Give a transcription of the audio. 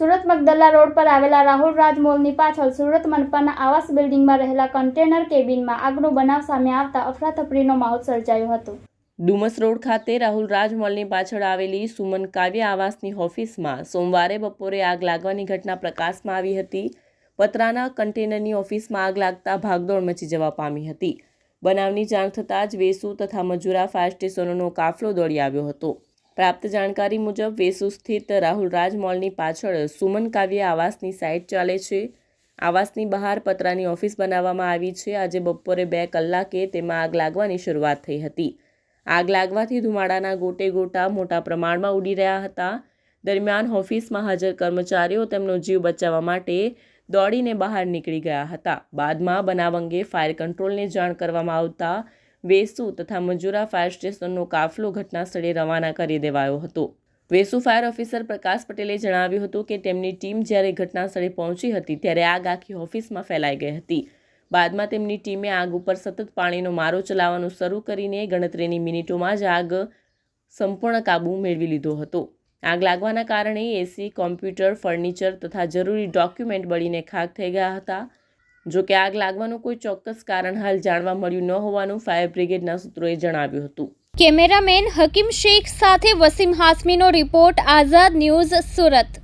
Surat Magdalla road પર આવેલા રાહુલ રાજ મોલની પાછળ સુરત મનપાના આવાસ બિલ્ડિંગમાં રહેલા કન્ટેનર કેબિનમાં આગનો બનાવ સામે આવતા અફરાતફરીનો માહોલ સર્જાયો હતો. ડુમસ રોડ ખાતે રાહુલ રાજ મોલની પાછળ આવેલી સુમન કાવ્ય આવાસની ઓફિસમાં સોમવારે બપોરે આગ લાગવાની ઘટના પ્રકાશમાં આવી હતી. પતરાના કન્ટેનરની ઓફિસમાં આગ લાગતા ભાગદોડ મચી જવા પામી હતી. બનાવની જાણ થતાં જ વેસુ તથા મજુરા ફાયર સ્ટેશનોનો કાફલો દોડી આવ્યો હતો. પ્રાપ્ત જાણકારી મુજબ વેસુ સ્થિત રાહુલ રાજ મોલની પાછળ સુમન કાવ્ય આવાસની સાઇટ ચાલે છે. આવાસની બહાર પતરાની ઓફિસ બનાવવામાં આવી છે. આજે બપોરે બે કલાકે તેમાં આગ લાગવાની શરૂઆત થઈ હતી. આગ લાગવાથી ધુમાડાના ગોટે ગોટા મોટા પ્રમાણમાં ઉડી રહ્યા હતા. દરમિયાન ઓફિસમાં હાજર કર્મચારીઓ તેમનો જીવ બચાવવા માટે દોડીને બહાર નીકળી ગયા હતા. બાદમાં બનાવ અંગે ફાયર કંટ્રોલને જાણ કરવામાં આવતા વેસુ તથા મજુરા ફાયર સ્ટેશનનો કાફલો ઘટના સ્થળે રવાના કરી દેવાયો હતો. વેસુ ફાયર ઓફિસર પ્રકાશ પટેલે જણાવ્યું હતું કે તેમની ટીમ જ્યારે ઘટના સ્થળે પહોંચી હતી ત્યારે આગ આખી ઓફિસમાં ફેલાઈ ગઈ હતી. બાદમાં તેમની ટીમે આગ ઉપર સતત પાણીનો મારો ચલાવવાનું શરૂ કરીને ગણતરીની મિનિટોમાં જ આગ સંપૂર્ણ કાબૂ મેળવી લીધો હતો. આગ લાગવાના કારણે એસી, કોમ્પ્યુટર, ફર્નિચર તથા જરૂરી ડોક્યુમેન્ટ બળીને ખાક થઈ ગયા હતા. જો કે આગ લાગવાનું કોઈ ચોક્કસ કારણ હાલ જાણવા મળ્યું ન હોવાનું ફાયર બ્રિગેડના સૂત્રોએ જણાવ્યું હતું. કેમેરામેન હકીમ શેખ સાથે વસીમ હાસમીનો રિપોર્ટ આઝાદ ન્યૂઝ સુરત.